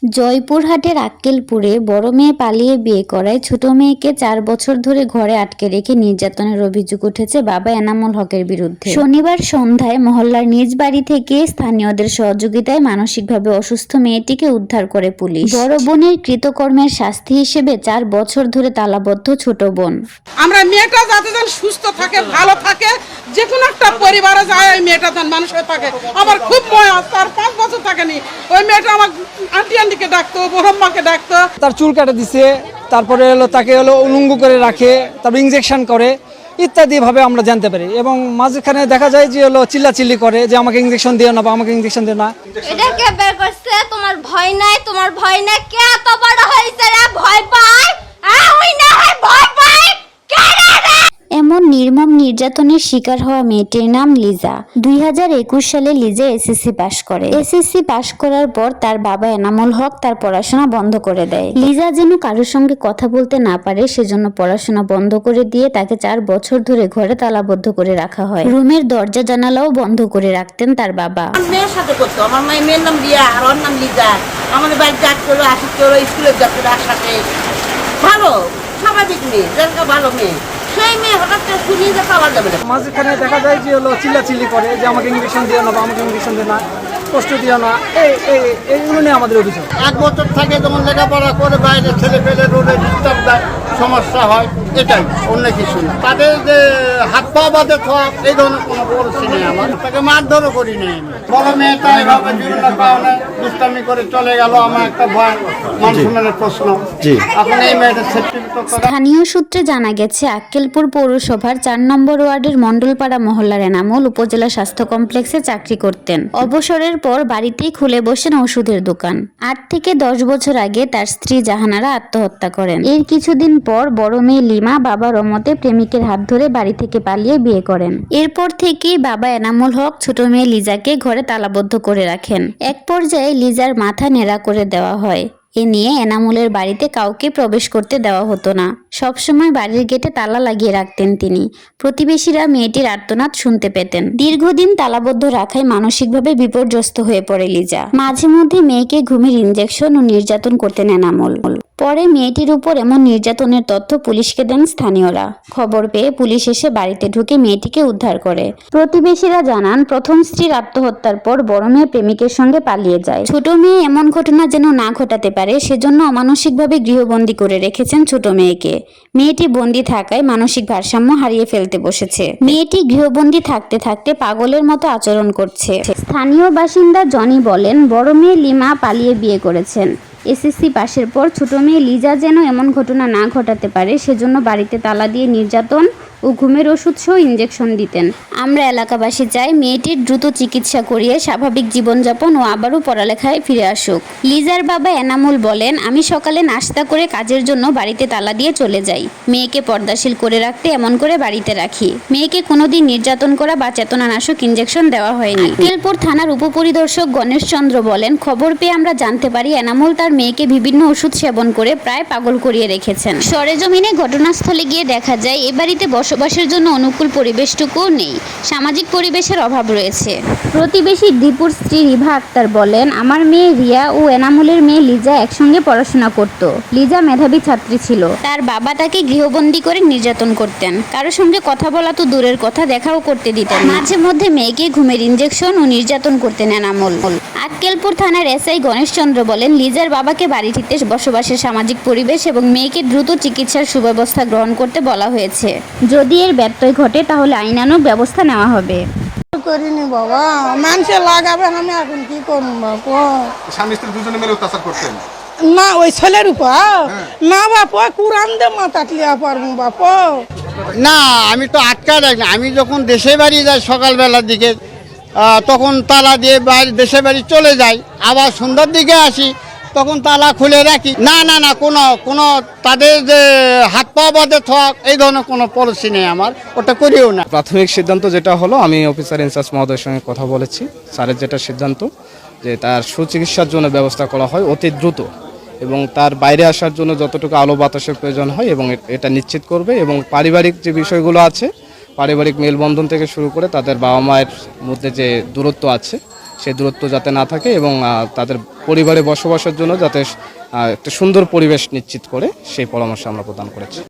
জয়পুরহাটের আক্কেলপুরে বড় মেয়ে পালিয়ে বিয়ে করায় ছোট মেয়েকে চার বছর ধরে ঘরে আটকে রেখে নির্যাতনের অভিযোগ উঠেছে বাবা এনামুল হকের বিরুদ্ধে। শনিবার সন্ধ্যায় মহল্লার নিজ বাড়ি থেকে স্থানীয়দের সহযোগিতায় মানসিকভাবে অসুস্থ মেয়েটিকে উদ্ধার করে পুলিশ। বড় বোনের কৃতকর্মের শাস্তি হিসেবে চার বছর ধরে তালাবদ্ধ ছোট বোন। আমরা মেয়েটা যাতে সুস্থ থাকে, ভালো থাকে, যে কোনো একটা পরিবারে যায়, ওই মেয়েটা মানুষ হয়ে থাকে। আমার খুব ময়া তার পাঁচ বছর থাকেনি। ওই মেয়েটা আমার আন্টি আন্টিকে ডাকতো বড়ম্মাকে ডাকতো। তার চুল কাটে দিছে তারপরে হলো তাকে হলো উলঙ্গ করে রাখে তারপর ইঞ্জেকশন করে ইত্যাদি ভাবে আমরা জানতে পারি। এবং মাঝখানে দেখা যায় যে হলো চিল্লাচিল্লি করে যে আমাকে ইঞ্জেকশন দিও না বা আমাকে ইঞ্জেকশন দিও না। এটা কে বের করছে? তোমার ভয় নাই তোমার ভয় নাই। কে এত বড় হইছে রে? ভয় পায় হ্যাঁ ওই না হয় ভয় পায় কে রে রে? এমন নির্মম নির্যাতনের শিকার হওয়া মেয়েটির নাম লিজা। দুই হাজার একুশ সালে লিজা এসএসসি পাশ করে। এসএসসি পাশ করার পর তার বাবা এনামুল হক তার পড়াশোনা বন্ধ করে দেয়। লিজা যেন কারোর সঙ্গে কথা বলতে না পারে, সেজন্য পড়াশোনা বন্ধ করে দিয়ে তাকে চার বছর ধরে ঘরে তালাবদ্ধ করে রাখা হয়। রুমের দরজা, জানালাও বন্ধ করে রাখতেন তার বাবা। আমার মেয়ের সাথে করতো। আমার মায়ের নাম রিয়া আর ওর নাম লিজা। আমাদের বাড়িতে আট করো আশি করো স্কুলে যাচ্ছে একসাথে। ভালো, স্বাভাবিক মেয়ে ভালো মেয়ে। সেই মেয়ে হঠাৎ করে শুনিয়ে যে পাওয়া যাবে না মাঝখানে দেখা যায় যে হলো চিল্লাচিল্লি করে যে আমাকে ইঞ্জেকশন দিও না বা আমাকে ইঞ্জেকশন দিও না কষ্ট দিও না এই এই এইগুলো নিয়ে আমাদের অভিযোগ। এক বছর থাকে যেমন লেখাপড়া করে বাইরে ছেলে পেলে রোডে ডিস্টার্ব দেয় সমস্যা হয়। এটাই অন্য কিছু না। তাদের যে হাত পা বাঁধে এই ধরনের কোনো পরিস্থিতি নেই আমার। তাকে মারধরও করি নেই আমি। বড় মেয়েটা এভাবে বিভিন্ন কারণে দুষ্টামি করে চলে গেল আমার একটা ভয় মান সম্মানের প্রশ্ন। এখন এই মেয়েটা স্থানীয় সূত্রে জানা গেছে আক্কেলপুর পৌরসভার চার নম্বর ওয়ার্ডের মণ্ডলপাড়া মহল্লার এনামুল উপজেলা স্বাস্থ্য কমপ্লেক্সে চাকরি করতেন। অবসরের পর বাড়িতেই খুলে বসেন ওষুধের দোকান। আট থেকে দশ বছর আগে তার স্ত্রী জাহানারা আত্মহত্যা করেন। এর কিছুদিন পর বড় মেয়ে লিমা বাবা রমতে প্রেমিকের হাত ধরে বাড়ি থেকে পালিয়ে বিয়ে করেন। এরপর থেকেই বাবা এনামুল হক, ছোট মেয়ে লিজাকে ঘরে তালাবদ্ধ করে রাখেন। এক পর্যায়ে লিজার মাথা নেড়া করে দেওয়া হয়। এ নিয়ে এনামুলের বাড়িতে কাউকে প্রবেশ করতে দেওয়া হতো না। সবসময় বাড়ির গেটে তালা লাগিয়ে রাখতেন তিনি। প্রতিবেশীরা মেয়েটির আর্তনাদ শুনতে পেতেন। দীর্ঘদিন তালাবদ্ধ রাখায় মানসিকভাবে বিপর্যস্ত হয়ে পড়ে লিজা। মাঝে মধ্যে মেয়েকে ঘুমের ইঞ্জেকশন ও নির্যাতন করতেন এনামুল। পরে মেয়েটির উপর এমন নির্যাতনের তথ্য পুলিশকে দেন স্থানীয়রা। খবর পেয়ে পুলিশ এসে বাড়িতে ঢুকে মেয়েটিকে উদ্ধার করে। প্রতিবেশীরা জানান, প্রথম স্ত্রীর আত্মহত্যার পর বড় মেয়ে প্রেমিকের সঙ্গে পালিয়ে যায়। ছোট মেয়ে এমন ঘটনা যেন না ঘটাতে পারে, সেজন্য অমানসিকভাবে গৃহবন্দী করে রেখেছেন ছোট মেয়েকে। মেয়েটি বন্দি থাকায় মানসিক ভারসাম্য হারিয়ে ফেলতে বসেছে। মেয়েটি গৃহবন্দী থাকতে থাকতে পাগলের মতো আচরণ করছে। স্থানীয় বাসিন্দা জনি বলেন, বড় মেয়ে লিমা পালিয়ে বিয়ে করেছেন। এসএসসি পাশের পর ছোট মেয়ে লিজা যেন এমন ঘটনা না ঘটাতে পারে, সেজন্য বাড়িতে তালা দিয়ে নির্যাতন ও ঘুমের ওষুধ সহ ইঞ্জেকশন দিতেন। আমরা এলাকাবাসী চাই মেয়েটির দ্রুত চিকিৎসা করিয়ে স্বাভাবিক জীবনযাপন ও আবারও পড়ালেখায় ফিরে আসুক। লিজার বাবা এনামুল বলেন, আমি সকালে নাস্তা করে কাজের জন্য বাড়িতে তালা দিয়ে চলে যাই। মেয়েকে পর্দাশীল করে রাখতে এমন করে বাড়িতে রাখি। মেয়েকে কোনোদিন নির্যাতন করা বা চেতনানাশক ইঞ্জেকশন দেওয়া হয়নি। তেলপুর থানার উপপরিদর্শক গণেশ চন্দ্র বলেন, খবর পেয়ে আমরা জানতে পারি এনামুল তার মেয়েকে বিভিন্ন ওষুধ সেবন করে প্রায় পাগল করিয়ে রেখেছেন। সরেজমিনে ঘটনাস্থলে গিয়ে দেখা যায় এ বাড়িতে বসবাসের জন্য অনুকূল পরিবেশটুকুও নেই। সামাজিক পরিবেশের অভাব রয়েছে। প্রতিবেশী দীপুর স্ত্রী রিভা আক্তার বলেন আমার মেয়ে রিয়া ও এনামুলের মেয়ে লিজা একসঙ্গে পড়াশোনা করত। লিজা মেধাবী ছাত্রী ছিল। তার বাবা তাকে গৃহবন্দী করে নির্যাতন করতেন। কারোর সঙ্গে কথা বলা তো দূরের কথা দেখাও করতে দিতেন মাঝে মধ্যে মেয়েকে ঘুমের ইঞ্জেকশন ও নির্যাতন করতেন এনামুল। আক্কেলপুর থানার এসআই গণেশচন্দ্র বলেন লিজার বাবাকে বাড়িটিতে বসবাসের সামাজিক পরিবেশ এবং মেয়েকে দ্রুত চিকিৎসার সুব্যবস্থা গ্রহণ করতে বলা হয়েছে। যদি এর ব্যত্যয় ঘটে তাহলে আইনানুগ ব্যবস্থা নেওয়া হবে। করিনি বাবা মানুষে আমি এখন কি করব বাবা স্বামী স্ত্রী দুজনে মিলে অত্যাচার করতেন না ওই ছেলের উপর? না বাপ কুরান দে মাথা লিয়া পারব বাপ। না আমি তো আটকা রাখি না। আমি যখন দেশে বাড়ি যাই সকালবেলার দিকে তখন তালা দিয়ে বাড়ি দেশে বাড়ি চলে যাই। আবার সন্ধ্যার দিকে আসি, তখন তালা খুলে রাখি। না না না, কোনো কোনো তাদের যে হাত পা বাদে থাক, এই ধরনের কোনো পলিসি নেই আমার। ওটা করিও না। প্রাথমিক সিদ্ধান্ত যেটা হলো, আমি অফিসার ইনচার্জ মহোদয়ের সঙ্গে কথা বলেছি। স্যারের যেটা সিদ্ধান্ত, যে তার সুচিকিৎসার জন্য ব্যবস্থা করা হয় অতি দ্রুত এবং তার বাইরে আসার জন্য যতটুকু আলো বাতাসের প্রয়োজন হয় এবং এটা নিশ্চিত করবে এবং পারিবারিক যে বিষয়গুলো আছে পারিবারিক মেলবন্ধন থেকে শুরু করে তাদের বাবা মায়ের মধ্যে যে দূরত্ব আছে, সেই দূরত্ব যাতে না থাকে এবং তাদের পরিবারে বসবাসের জন্য যাতে একটা সুন্দর পরিবেশ নিশ্চিত করে সেই পরামর্শ আমরা প্রদান করেছি।